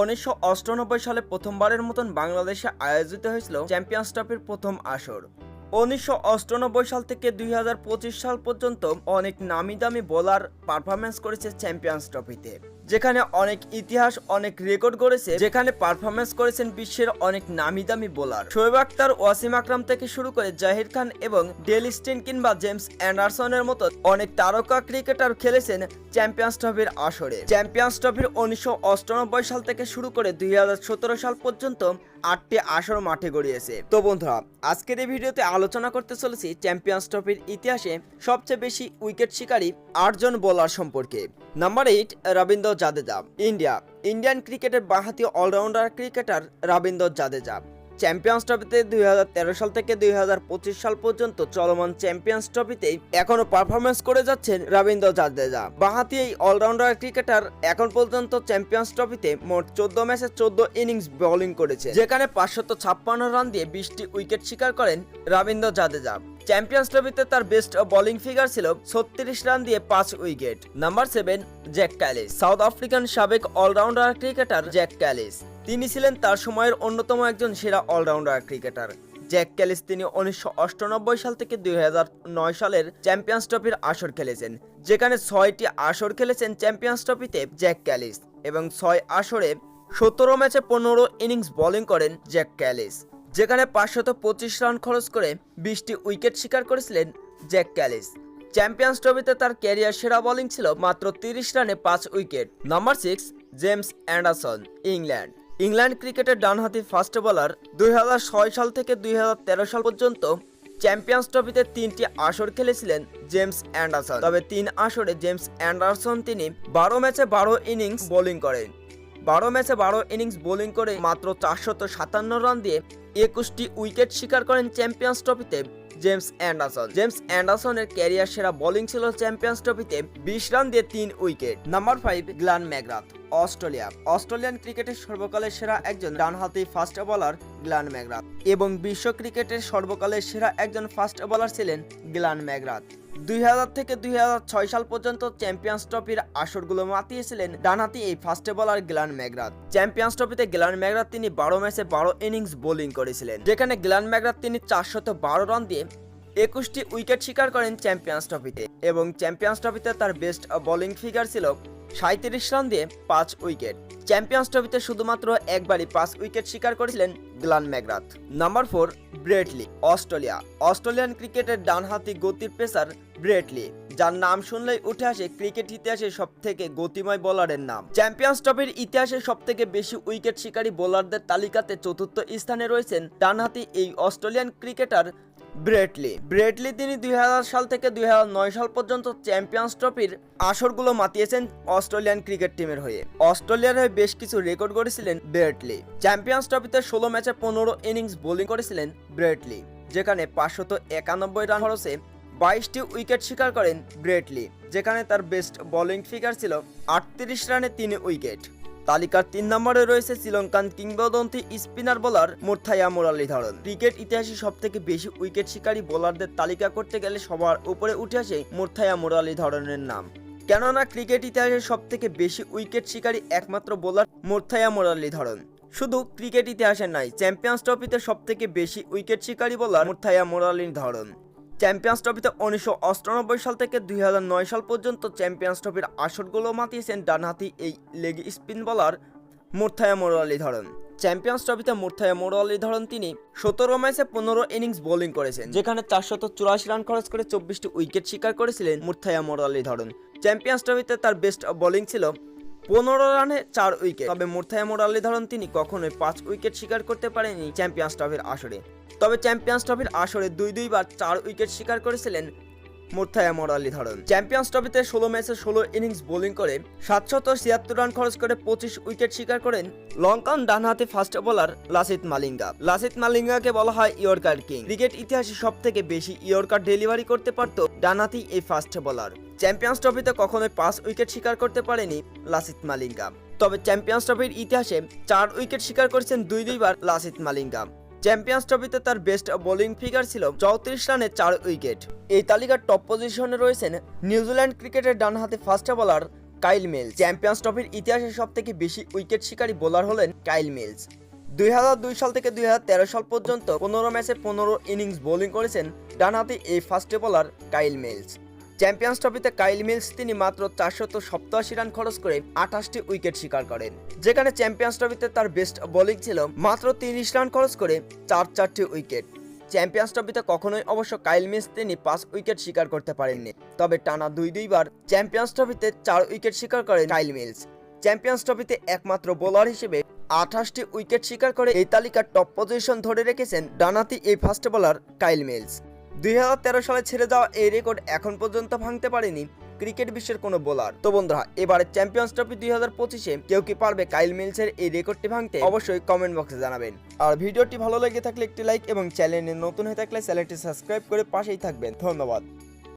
উনিশশো সালে প্রথমবারের মতন বাংলাদেশে আয়োজিত হয়েছিল চ্যাম্পিয়ন্স ট্রফির প্রথম আসর। উনিশশো সাল থেকে দুই হাজার পঁচিশ সাল পর্যন্ত অনেক নামি দামি বোলার পারফরমেন্স করেছে চ্যাম্পিয়ন্স ট্রফিতে। যেখানে অনেক ইতিহাস, অনেক রেকর্ড গড়েছে, যেখানে পারফরমেন্স করেছেন বিশ্বের অনেক নামি দামি বোলার শোয়েব আক্তার ওয়াসিম আকরাম থেকে শুরু করে জাহির খান এবং ডেল স্টেন কিংবা জেমস অ্যান্ডারসনের মতো অনেক তারকা ক্রিকেটার খেলেছেন চ্যাম্পিয়ন্স ট্রফির আসরে। চ্যাম্পিয়ন্স ট্রফির উনিশশো সাল থেকে শুরু করে দুই হাজার সতেরো সাল পর্যন্ত আটটি আসর মাঠে গড়িয়েছে। তো বন্ধুরা, আজকের এই ভিডিওতে আলোচনা করতে চলেছি চ্যাম্পিয়ন্স ট্রফির ইতিহাসে সবচেয়ে বেশি উইকেট শিকারী আটজন বোলার সম্পর্কে। Number eight Ravindra Jadeja, India. Indian ক্রিকেটের বাঁহাতি allrounder cricketer Ravindra Jadeja. Champions ট্রফিতে দুই হাজার তেরো সাল থেকে দুই হাজার পঁচিশ সাল পর্যন্ত চলমান চ্যাম্পিয়ন্স ট্রফিতে এখনও পারফরমেন্স করে যাচ্ছেন রবীন্দ্র জাদেজা। বাঁহাতি এই অলরাউন্ডার ক্রিকেটার এখন পর্যন্ত চ্যাম্পিয়ন্স ট্রফিতে মোট চোদ্দ ম্যাচে চোদ্দ ইনিংস বোলিং করেছে, যেখানে পাঁচশত ছাপ্পান্ন রান দিয়ে বিশটি উইকেট শিকার করেন রবীন্দ্র জাদেজা। চ্যাম্পিয়ন্স ট্রফিতে তার বেস্ট বোলিং ফিগার ছিল ছত্রিশ রান দিয়ে পাঁচ wicket. Number seven Jack Kallis South African সাবেক অলরাউন্ডার ক্রিকেটার জ্যাক ক্যালিস তিনি ছিলেন তার সময়ের অন্যতম একজন সেরা অলরাউন্ডার ক্রিকেটার জ্যাক ক্যালিস তিনি উনিশশো সাল থেকে দুই হাজার নয় সালের চ্যাম্পিয়ন্স ট্রফির আসর খেলেছেন, যেখানে ছয়টি আসর খেলেছেন চ্যাম্পিয়ন্স ট্রফিতে জ্যাক ক্যালিস এবং ছয় আসরে সতেরো ম্যাচে পনেরো ইনিংস বোলিং করেন জ্যাক ক্যালিস যেখানে পাঁচশত পঁচিশ রান খরচ করে বিশটি উইকেট শিকার করেছিলেন জ্যাক ক্যালিস। চ্যাম্পিয়ন্স ট্রফিতে তার ক্যারিয়ার সেরা বোলিং ছিল মাত্র তিরিশ রানে পাঁচ wicket. Number six, James Anderson, England. England ক্রিকেটের ডানহাতি ফাস্ট বোলার দুই হাজার ছয় সাল থেকে দুই হাজার তেরো সাল পর্যন্ত চ্যাম্পিয়ন্স ট্রফিতে তিনটি আসর খেলেছিলেন জেমস অ্যান্ডারসন। তবে তিন আসরে জেমস অ্যান্ডারসন তিনি বারো ম্যাচে বারো ইনিংস বোলিং করেন। বারো ম্যাচে বারো ইনিংস বোলিং করে মাত্র চারশত সাতান্ন রান দিয়ে একুশটি উইকেট শিকার করেন চ্যাম্পিয়ন্স ট্রফিতে জেমস অ্যান্ডারসন। জেমস অ্যান্ডারসনের ক্যারিয়ার সেরা বোলিং ছিল চ্যাম্পিয়ন্স ট্রফিতে বিশ রান দিয়ে তিন wicket. Number five Glenn McGrath, Australia. Australian ক্রিকেটের সর্বকালের সেরা একজন ডানহাতি ফাস্ট বোলার গ্লান ম্যাকগ্রাথ এবং বিশ্ব ক্রিকেটের সর্বকালের সেরা একজন ফাস্ট বোলার ছিলেন গ্লান ম্যাকগ্রাথ। দুই হাজার থেকে দুই হাজার ছয় সাল পর্যন্ত চ্যাম্পিয়ন্স ট্রফির আসরগুলো মাতিয়েছিলেন ডানহাতি এই fast bowler Glenn McGrath champions ট্রফিতে গ্লান ম্যাকগ্রাথ তিনি বারো ম্যাচে বারো ইনিংস বোলিং করেছিলেন, যেখানে গ্লান ম্যাকগ্রাথ তিনি চারশত বারো রান দিয়ে একুশটি উইকেট শিকার করেন চ্যাম্পিয়ন্স ট্রফিতে এবং চ্যাম্পিয়ন্স ট্রফিতে তার বেস্ট বোলিং ফিগার ছিল সাঁত্রিশ রান দিয়ে পাঁচ উইকেট। চ্যাম্পিয়ন্স ট্রফিতে শুধুমাত্র একবারই পাঁচ উইকেট শিকার করেছিলেন Glenn McGrath number four Brett Lee Australia. Australian ক্রিকেটের ডানহাতি গতির পেসার ব্রেটলি যার নাম শুনলেই উঠে আসে ক্রিকেট ইতিহাসে সব থেকে গতিময় বোলারের নাম। চ্যাম্পিয়ন্স ট্রফির ইতিহাসে সব থেকে বেশি উইকেট শিকারী বোলারদের তালিকাতে চতুর্থ স্থানে রয়েছেন ডানহাতি এই অস্ট্রেলিয়ান ক্রিকেটার ব্রেটলি। ব্রেটলি তিনি দুই হাজার সাল থেকে দুই হাজার নয় সাল পর্যন্ত চ্যাম্পিয়ন্স ট্রফির আসরগুলো মাতিয়েছেন অস্ট্রেলিয়ান ক্রিকেট টিমের হয়ে। অস্ট্রেলিয়ার হয়ে বেশ কিছু রেকর্ড করেছিলেন ব্রেটলি। চ্যাম্পিয়ন্স ট্রফিতে ষোলো ম্যাচে পনেরো ইনিংস বোলিং করেছিলেন ব্রেটলি, যেখানে পাঁচশত একানব্বই রান খরচে বাইশটি উইকেট শিকার করেন ব্রেটলি, যেখানে তার বেস্ট বোলিং ফিগার ছিল আটত্রিশ রানে তিন উইকেট। তালিকার তিন নম্বরে রয়েছে শ্রীলঙ্কান কিংবদন্তি spinner bowler Muttiah Muralitharan cricket ইতিহাসে সব থেকে বেশি উইকেট শিকারী বোলারদের তালিকা করতে গেলে সবার উপরে উঠে আসে মুর্থাইয়া মুরালীধরনের নাম। কেননা ক্রিকেট ইতিহাসে সব থেকে বেশি উইকেট শিকারী একমাত্র বোলার মুর্থাইয়া মুরালীধরন শুধু ক্রিকেট ইতিহাসে নাই চ্যাম্পিয়ন্স ট্রফিতে সব থেকে বেশি উইকেট শিকারী বোলার মুর্থাইয়া মুরালীধরন চ্যাম্পিয়ন্স ট্রফিতে উনিশশো সাল থেকে দুই হাজার নয় সাল পর্যন্ত চ্যাম্পিয়ন্স ট্রফির আসরগুলো মাতিয়েছেন ডানহাতি এই leg spin bowler Muttiah Muralitharan champions ট্রফিতে মুর্থায়া মুরালীধরন তিনি সতেরো ম্যাচে পনেরো ইনিংস বোলিং করেছেন, যেখানে চারশত চুরাশি রান খরচ করে চব্বিশটি উইকেট শিকার করেছিলেন মুর্থায়া মুরালীধরন চ্যাম্পিয়ন্স ট্রফিতে তার বেস্ট বোলিং ছিল পনেরো রানে চার উইকেট। তবে মুর্থায়া মুরালীধরন তিনি কখনোই পাঁচ উইকেট শিকার করতে পারেনি চ্যাম্পিয়ন্স ট্রফির আসরে। তবে চ্যাম্পিয়ন্স ট্রফির আসরে দুই দুইবার চার উইকেট শিকার করেছিলেন মুর্থায়া মুরালীধরন চ্যাম্পিয়ন্স ট্রফিতে ষোলো ম্যাচে ষোলো ইনিংস বোলিং করে সাতশত ছিয়াত্তর রান খরচ করে পঁচিশ উইকেট শিকার করেন লঙ্কান ডানহাতি ফাস্ট বোলার লাসিত মালিঙ্গা। লাসিত মালিঙ্গাকে বলা হয় ইয়র্কার কিং। ক্রিকেট ইতিহাসে সব থেকে বেশি ইয়র্কার ডেলিভারি করতে পারত ডানহাতি এই ফাস্ট বোলার। চ্যাম্পিয়ন্স ট্রফিতে কখনোই পাঁচ উইকেট শিকার করতে পারেনি লাসিত মালিঙ্গা। তবে চ্যাম্পিয়ন্স ট্রফির ইতিহাসে চার উইকেট শিকার করেছেন দুই দুইবার লাসিত মালিঙ্গা। চ্যাম্পিয়ন্স ট্রফিতে তার বেস্ট বোলিং ফিগার ছিল চৌত্রিশ রানে চার উইকেট। এই তালিকার টপ পজিশনে রয়েছেন নিউজিল্যান্ড ক্রিকেটের ডানহাতে fast bowler Kyle Mills. Champions ট্রফির ইতিহাসে সব থেকে বেশি উইকেট শিকারী বোলার হলেন কাইল মিলস। দুই দুই সাল থেকে দুই হাজার তেরো সাল পর্যন্ত পনেরো ম্যাচে পনেরো ইনিংস বোলিং করেছেন ডানহাতি এই first bowler Kyle Mills. Champions ট্রফিতে কাইল মিলস তিনি মাত্র চারশত সপ্তাশি রান খরচ করে আঠাশটি উইকেট শিকার করেন। যেখানে চ্যাম্পিয়ন্স ট্রফিতে তার বেস্ট বোলিং ছিল মাত্র তিরিশ রান খরচ করে চার চারটি উইকেট। চ্যাম্পিয়ন্স ট্রফিতে কখনোই অবশ্য কাইল মিলস তিনি পাঁচ উইকেট শিকার করতে পারেননি। তবে টানা দুই দুইবার চ্যাম্পিয়ন্স ট্রফিতে চার উইকেট শিকার করেন কাইল মিলস। চ্যাম্পিয়ন্স ট্রফিতে একমাত্র বোলার হিসেবে আঠাশটি উইকেট শিকার করে এই তালিকার টপ পজিশন ধরে রেখেছেন ডানাতি এই ফাস্ট বোলার কাইল মিলস। দুই হাজার তেরো সালে ছেড়ে যাওয়া এই রেকর্ড এখন পর্যন্ত ভাঙতে পারেনি ক্রিকেট বিশ্বের কোনো বোলার। তো বন্ধুরা এবারে চ্যাম্পিয়ন্স ট্রফি দুই হাজার পঁচিশে কেউ কি পারবে কাইল মিলসের এই রেকর্ডটি ভাঙতে? অবশ্যই কমেন্ট বক্সে জানাবেন। আর ভিডিওটি ভালো লেগে থাকলে একটি লাইক এবং চ্যানেলে নতুন হয়ে থাকলে চ্যানেলটি সাবস্ক্রাইব করে পাশেই থাকবেন। ধন্যবাদ।